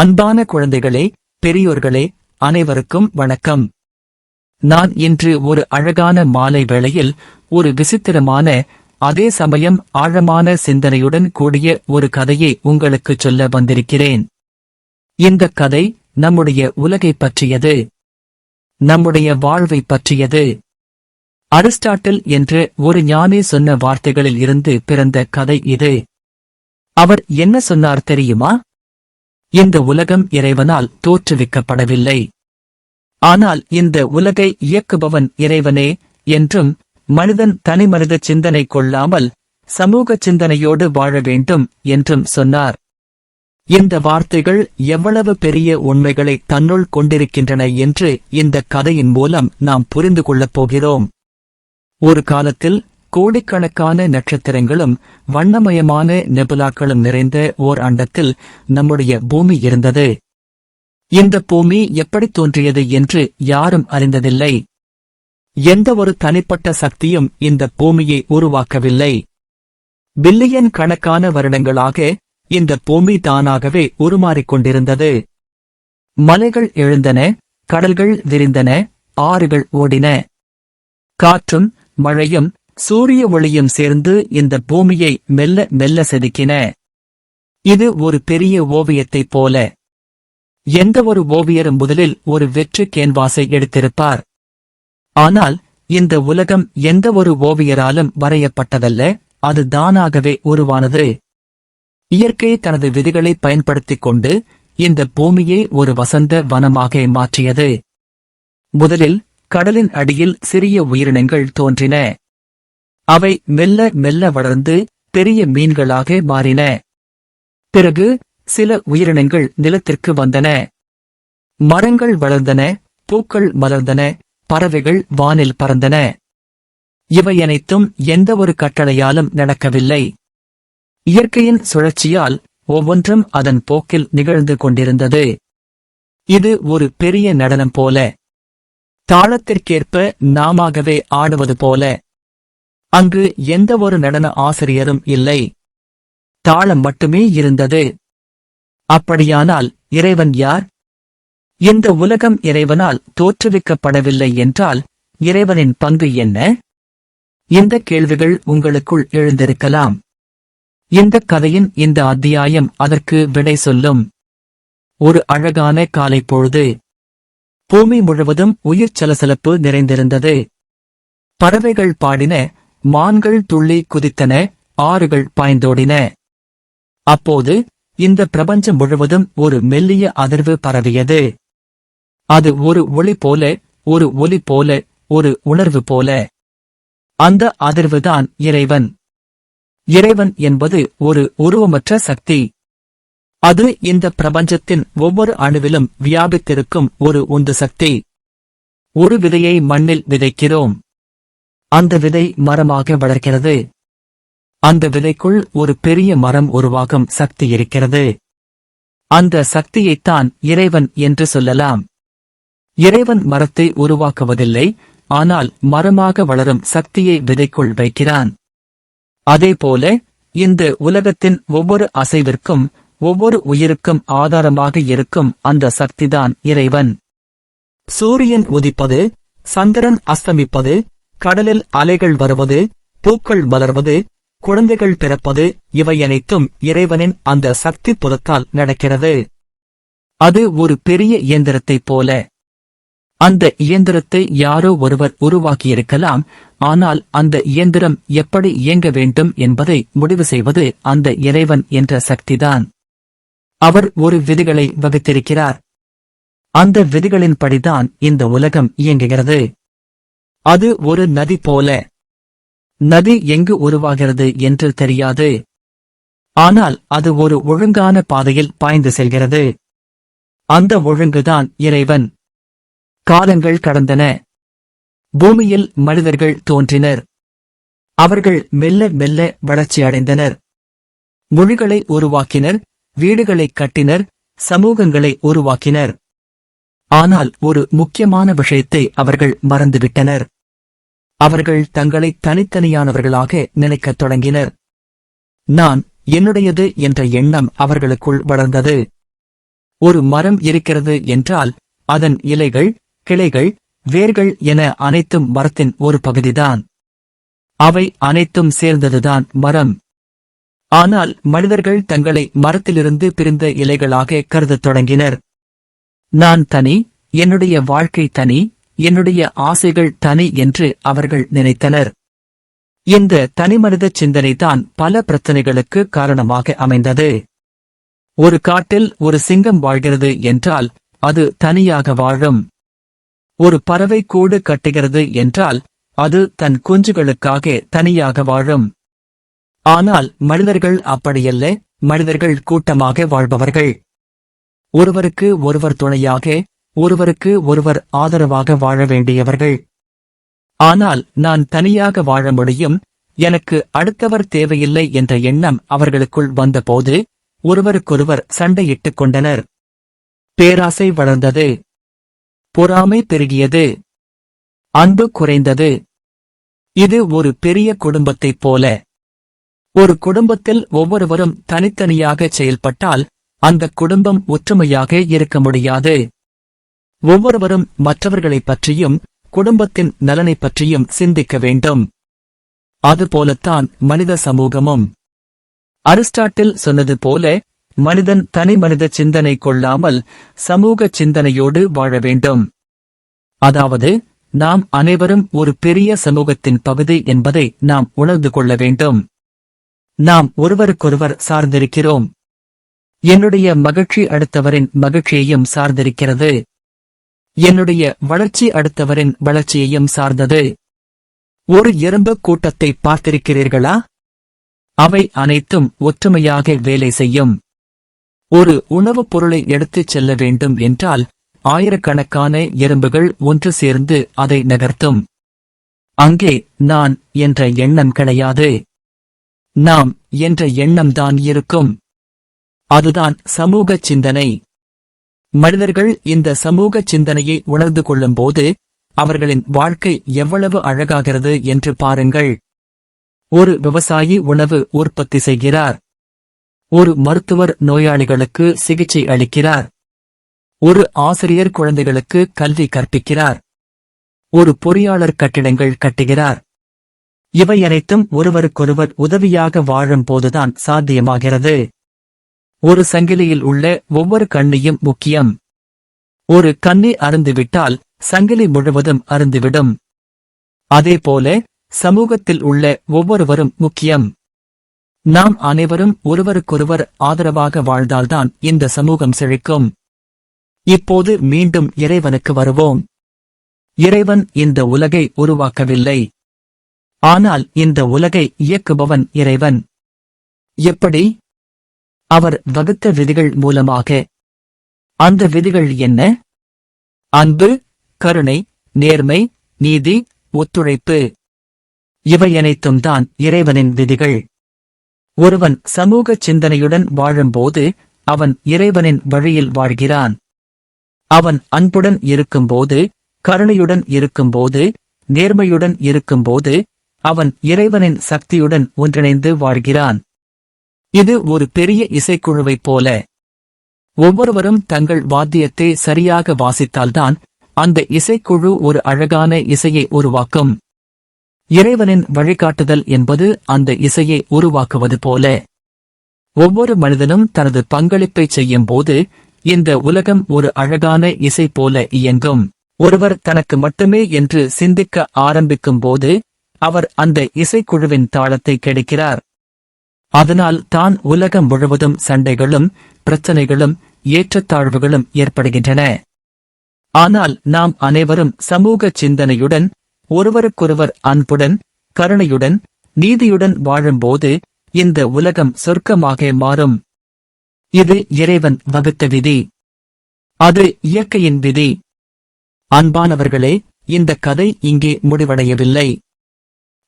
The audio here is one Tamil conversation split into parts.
அன்பான குழந்தைகளே பெரியோர்களே அனைவருக்கும் வணக்கம். நான் இன்று ஒரு அழகான மாலை வேளையில் ஒரு விசித்திரமான அதே சமயம் ஆழமான சிந்தனையுடன் கூடிய ஒரு கதையை உங்களுக்குச் சொல்ல வந்திருக்கிறேன். இந்த கதை நம்முடைய உலகைப் பற்றியது. நம்முடைய வாழ்வைப் பற்றியது. அரிஸ்டாட்டில் என்று ஒரு ஞானி சொன்ன வார்த்தைகளில் இருந்து பிறந்த கதை இது. அவர் என்ன சொன்னார் தெரியுமா? இந்த உலகம் இறைவனால் தோற்றுவிக்கப்படவில்லை. ஆனால் இந்த உலகை இயக்குபவன் இறைவனே என்றும் மனிதன் தனிமனித சிந்தனை கொள்ளாமல் சமூக சிந்தனையோடு வாழ வேண்டும் என்றும் சொன்னார். இந்த வார்த்தைகள் எவ்வளவு பெரிய உண்மைகளை தன்னுள் கொண்டிருக்கின்றன என்று இந்த கதையின் மூலம் நாம் புரிந்து கொள்ளப் போகிறோம். ஒரு காலத்தில் கோடிக்கணக்கான நட்சத்திரங்களும் வண்ணமயமான நெபுலாக்களும் நிறைந்த ஓர் அண்டத்தில் நம்முடைய பூமி இருந்தது. இந்த பூமி எப்படி தோன்றியது என்று யாரும் அறிந்ததில்லை. எந்த ஒரு தனிப்பட்ட சக்தியும் இந்த பூமியை உருவாக்கவில்லை. பில்லியன் கணக்கான வருடங்களாக இந்த பூமி தானாகவே உருமாறிக்கொண்டிருந்தது. மலைகள் எழுந்தன கடல்கள் விரிந்தன ஆறுகள் ஓடின. காற்றும் மழையும் சூரிய ஒளியும் சேர்ந்து இந்த பூமியை மெல்ல மெல்ல செதுக்கின. இது ஒரு பெரிய ஓவியத்தைப் போல. எந்த ஒரு ஓவியரும் முதலில் ஒரு வெற்று கேன்வாஸை எடுத்திருப்பார். ஆனால் இந்த உலகம் எந்த ஒரு ஓவியராலும் வரையப்பட்டதல்ல அது தானாகவே உருவானது. இயற்கை தனது விதிகளை பயன்படுத்திக் கொண்டு இந்த பூமியை ஒரு வசந்த வனமாக மாற்றியது. முதலில் கடலின் அடியில் சிறிய உயிரினங்கள் தோன்றின. அவை மெல்ல மெல்ல வளர்ந்து பெரிய மீன்களாக மாறின. பிறகு சில உயிரினங்கள் நிலத்திற்கு வந்தன. மரங்கள் வளர்ந்தன பூக்கள் மலர்ந்தன பறவைகள் வானில் பறந்தன. இவை அனைத்தும் எந்த ஒரு கட்டளையாலும் நடக்கவில்லை. இயற்கையின் சுழற்சியால் ஒவ்வொன்றும் அதன் போக்கில் நிகழ்ந்து கொண்டிருந்தது. இது ஒரு பெரிய நடனம் போல. தாளத்திற்கேற்ப நாமாகவே ஆடுவது போல. அங்கு எந்த ஒரு நடன ஆசிரியரும் இல்லை. தாளம் மட்டுமே இருந்தது. அப்படியானால் இறைவன் யார்? இந்த உலகம் இறைவனால் தோற்றுவிக்கப்படவில்லை என்றால் இறைவனின் பங்கு என்ன? இந்த கேள்விகள் உங்களுக்குள் எழுந்திருக்கலாம். இந்த கதையின் இந்த அத்தியாயம் அதற்கு விடை சொல்லும். ஒரு அழகான காலை பொழுது. பூமி முழுவதும் உயிர் சலசலப்பு நிறைந்திருந்தது. பறவைகள் பாடின மான்கள் துள்ளி குதித்தன ஆறுகள் பாய்ந்தோடின. அப்போது இந்த பிரபஞ்சம் முழுவதும் ஒரு மெல்லிய அதிர்வு பரவியது. அது ஒரு ஒளி போல ஒரு ஒலி போல ஒரு உணர்வு போல. அந்த அதிர்வுதான் இறைவன். இறைவன் என்பது ஒரு உருவமற்ற சக்தி. அது இந்த பிரபஞ்சத்தின் ஒவ்வொரு அணுவிலும் வியாபித்திருக்கும் ஒரு உந்து சக்தி. ஒரு விதையை மண்ணில் விதைக்கிறோம். அந்த விதை மரமாக வளர்க்கிறது அந்த விதைக்குள் ஒரு பெரிய மரம் உருவாகும் சக்தி இருக்கிறது. அந்த சக்தியைத்தான் இறைவன் என்று சொல்லலாம். இறைவன் மரத்தை உருவாக்குவதில்லை ஆனால் மரமாக வளரும் சக்தியை விதைக்குள் வைக்கிறான். அதேபோல இந்த உலகத்தின் ஒவ்வொரு அசைவிற்கும் ஒவ்வொரு உயிருக்கும் ஆதாரமாக இருக்கும் அந்த சக்திதான் இறைவன். சூரியன் உதிப்பது சந்திரன் அஸ்தமிப்பது கடலில் அலைகள் வருவது பூக்கள் மலர்வது குழந்தைகள் பிறப்பது இவை அனைத்தும் இறைவனின் அந்த சக்தி புதத்தால் நடக்கிறது. அது ஒரு பெரிய இயந்திரத்தைப் போல. அந்த இயந்திரத்தை யாரோ ஒருவர் உருவாக்கியிருக்கலாம் ஆனால் அந்த இயந்திரம் எப்படி இயங்க வேண்டும் என்பதை முடிவு செய்வது அந்த இறைவன் என்ற சக்திதான். அவர் ஒரு விதிகளை வகுத்திருக்கிறார். அந்த விதிகளின்படிதான் இந்த உலகம் இயங்குகிறது. அது ஒரு நதி போல. நதி எங்கு உருவாகிறது என்று தெரியாது. ஆனால் அது ஒரு ஒழுங்கான பாதையில் பாய்ந்து செல்கிறது. அந்த ஒழுங்குதான் இறைவன். காலங்கள் கடந்தன. பூமியில் மனிதர்கள் தோன்றினர். அவர்கள் மெல்ல மெல்ல வளர்ச்சியடைந்தனர் மொழிகளை உருவாக்கினர் வீடுகளை கட்டினர் சமூகங்களை உருவாக்கினர். ஆனால் ஒரு முக்கியமான விஷயத்தை அவர்கள் மறந்துவிட்டனர். அவர்கள் தங்களை தனித்தனியானவர்களாக நினைக்கத் தொடங்கினர். நான் என்னுடையது என்ற எண்ணம் அவர்களுக்குள் வளர்ந்தது. ஒரு மரம் இருக்கிறது என்றால் அதன் இலைகள் கிளைகள் வேர்கள் என அனைத்தும் மரத்தின் ஒரு பகுதிதான். அவை அனைத்தும் சேர்ந்ததுதான் மரம். ஆனால் மனிதர்கள் தங்களை மரத்திலிருந்து பிரிந்த இலைகளாக கருதத் தொடங்கினர். நான் தனி என்னுடைய வாழ்க்கை தனி என்னுடைய ஆசைகள் தனி என்று அவர்கள் நினைத்தனர். இந்த தனிமனித சிந்தனைதான் பல பிரச்சனைகளுக்கு காரணமாக அமைந்தது. ஒரு காட்டில் ஒரு சிங்கம் வாழ்கிறது என்றால் அது தனியாக வாழும். ஒரு பறவை கூடு கட்டுகிறது என்றால் அது தன் குஞ்சுகளுக்காக தனியாக வாழும். ஆனால் மனிதர்கள் அப்படியல்ல மனிதர்கள் கூட்டமாக வாழ்பவர்கள். ஒருவருக்கு ஒருவர் துணையாக ஒருவருக்கு ஒருவர் ஆதரவாக வாழ வேண்டியவர்கள். ஆனால் நான் தனியாக வாழ முடியும் எனக்கு அடுத்தவர் தேவையில்லை என்ற எண்ணம் அவர்களுக்குள் வந்தபோது ஒருவருக்கொருவர் சண்டையிட்டுக் கொண்டனர். பேராசை வளர்ந்தது. பொறாமை பெருகியது. அன்பு குறைந்தது. இது ஒரு பெரிய குடும்பத்தைப் போல. ஒரு குடும்பத்தில் ஒவ்வொருவரும் தனித்தனியாக செயல்பட்டால் அந்த குடும்பம் ஒற்றுமையாக இருக்க முடியாது. ஒவ்வொருவரும் மற்றவர்களைப் பற்றியும் குடும்பத்தின் நலனைப் பற்றியும் சிந்திக்க வேண்டும். அதுபோலத்தான் மனித சமூகமும். அரிஸ்டாட்டில் சொன்னது போல மனிதன் தனி மனித சிந்தனை கொள்ளாமல் சமூக சிந்தனையோடு வாழ வேண்டும். அதாவது நாம் அனைவரும் ஒரு பெரிய சமூகத்தின் பகுதி என்பதை நாம் உணர்ந்து கொள்ள வேண்டும். நாம் ஒருவருக்கொருவர் சார்ந்திருக்கிறோம். என்னுடைய மகிழ்ச்சி அடுத்தவரின் மகிழ்ச்சியையும் சார்ந்திருக்கிறது. என்னுடைய வளர்ச்சி அடுத்தவரின் வளர்ச்சியையும் சார்ந்தது. ஒரு எறும்பு கூட்டத்தை பார்த்திருக்கிறீர்களா? அவை அனைத்தும் ஒற்றுமையாக வேலை செய்யும். ஒரு உணவுப் பொருளை எடுத்துச் செல்ல வேண்டும் என்றால் ஆயிரக்கணக்கான எறும்புகள் ஒன்று சேர்ந்து அதை நகர்த்தும். அங்கே நான் என்ற எண்ணம் கிடையாது. நாம் என்ற எண்ணம்தான் இருக்கும். அதுதான் சமூக சிந்தனை. மனிதர்கள் இந்த சமூக சிந்தனையை உணர்ந்து கொள்ளும்போது அவர்களின் வாழ்க்கை எவ்வளவு அழகாகிறது என்று பாருங்கள். ஒரு விவசாயி உணவு உற்பத்தி செய்கிறார். ஒரு மருத்துவர் நோயாளிகளுக்கு சிகிச்சை அளிக்கிறார். ஒரு ஆசிரியர் குழந்தைகளுக்கு கல்வி கற்பிக்கிறார். ஒரு பொறியாளர் கட்டிடங்கள் கட்டுகிறார். இவை அனைத்தும் ஒருவருக்கொருவர் உதவியாக வாழும் போதுதான் சாத்தியமாகிறது. ஒரு சங்கிலியில் உள்ள ஒவ்வொரு கண்ணியும் முக்கியம். ஒரு கண்ணி அருந்துவிட்டால் சங்கிலி முழுவதும் அருந்துவிடும் அதேபோல சமூகத்தில் உள்ள ஒவ்வொருவரும் முக்கியம். நாம் அனைவரும் ஒருவருக்கொருவர் ஆதரவாக வாழ்ந்தால்தான் இந்த சமூகம் செழிக்கும். இப்போது மீண்டும் இறைவனுக்கு வருவோம். இறைவன் இந்த உலகை உருவாக்கவில்லை. ஆனால் இந்த உலகை இயக்குபவன் இறைவன். எப்படி? அவர் வகுத்த விதிகள் மூலமாக. அந்த விதிகள் என்ன? அன்பு கருணை நேர்மை நீதி ஒத்துழைப்பு. இவை அனைத்தும் தான் இறைவனின் விதிகள். ஒருவன் சமூக சிந்தனையுடன் வாழும்போது அவன் இறைவனின் வழியில் வாழ்கிறான். அவன் அன்புடன் இருக்கும்போது கருணையுடன் இருக்கும்போது நேர்மையுடன் இருக்கும்போது அவன் இறைவனின் சக்தியுடன் ஒன்றிணைந்து வாழ்கிறான். இது ஒரு பெரிய இசைக்குழுவைப் போல. ஒவ்வொருவரும் தங்கள் வாத்தியத்தை சரியாக வாசித்தால்தான் அந்த இசைக்குழு ஒரு அழகான இசையை உருவாக்கும். இறைவனின் வழிகாட்டுதல் என்பது அந்த இசையை உருவாக்குவது போல. ஒவ்வொரு மனிதனும் தனது பங்களிப்பை செய்யும் போது இந்த உலகம் ஒரு அழகான இசை போல இயங்கும். ஒருவர் தனக்கு மட்டுமே என்று சிந்திக்க ஆரம்பிக்கும் போது அவர் அந்த இசைக்குழுவின் தாளத்தை கிடைக்கிறார். அதனால் தான் உலகம் முழுவதும் சண்டைகளும் பிரச்சனைகளும் ஏற்றத்தாழ்வுகளும் ஏற்படுகின்றன. ஆனால் நாம் அனைவரும் சமூக சிந்தனையுடன் ஒருவருக்கொருவர் அன்புடன் கருணையுடன் நீதியுடன் வாழும்போது இந்த உலகம் சொர்க்கமாக மாறும். இது இறைவன் வகுத்த விதி. அது இயற்கையின் விதி. அன்பானவர்களே இந்த கதை இங்கே முடிவடையவில்லை.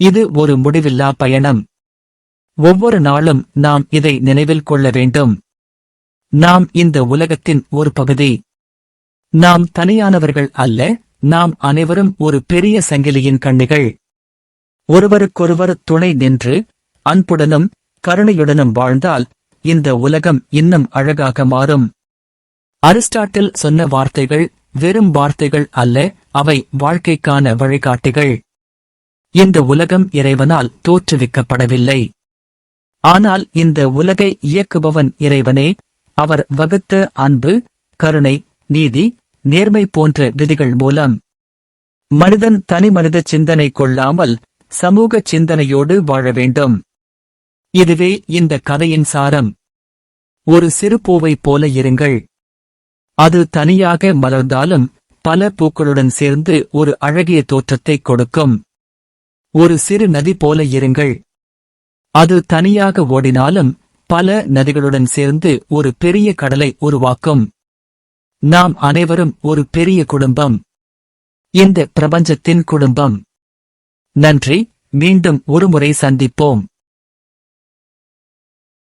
இது ஒரு முடிவில்லா பயணம். ஒவ்வொரு நாளும் நாம் இதை நினைவில் கொள்ள வேண்டும். நாம் இந்த உலகத்தின் ஒரு பகுதி. நாம் தனியானவர்கள் அல்ல நாம் அனைவரும் ஒரு பெரிய சங்கிலியின் கண்ணிகள். ஒருவருக்கொருவர் துணை நின்று அன்புடனும் கருணையுடனும் வாழ்ந்தால் இந்த உலகம் இன்னும் அழகாக மாறும். அரிஸ்டாட்டில் சொன்ன வார்த்தைகள் வெறும் வார்த்தைகள் அல்ல அவை வாழ்க்கைக்கான வழிகாட்டிகள். இந்த உலகம் இறைவனால் தோற்றுவிக்கப்படவில்லை. ஆனால் இந்த உலகை இயக்குபவன் இறைவனே அவர் வகுத்த அன்பு கருணை நீதி நேர்மை போன்ற விதிகள் மூலம் மனிதன் தனி மனித சிந்தனை கொள்ளாமல் சமூக சிந்தனையோடு வாழ வேண்டும். இதுவே இந்த கதையின் சாரம். ஒரு சிறு பூவைப் போல இருங்கள். அது தனியாக மலர்ந்தாலும் பல பூக்களுடன் சேர்ந்து ஒரு அழகிய தோற்றத்தை கொடுக்கும். ஒரு சிறு நதி போல இருங்கள். அது தனியாக ஓடினாலும் பல நதிகளுடன் சேர்ந்து ஒரு பெரிய கடலை உருவாக்கும். நாம் அனைவரும் ஒரு பெரிய குடும்பம். இந்த பிரபஞ்சத்தின் குடும்பம். நன்றி மீண்டும் ஒருமுறை சந்திப்போம்.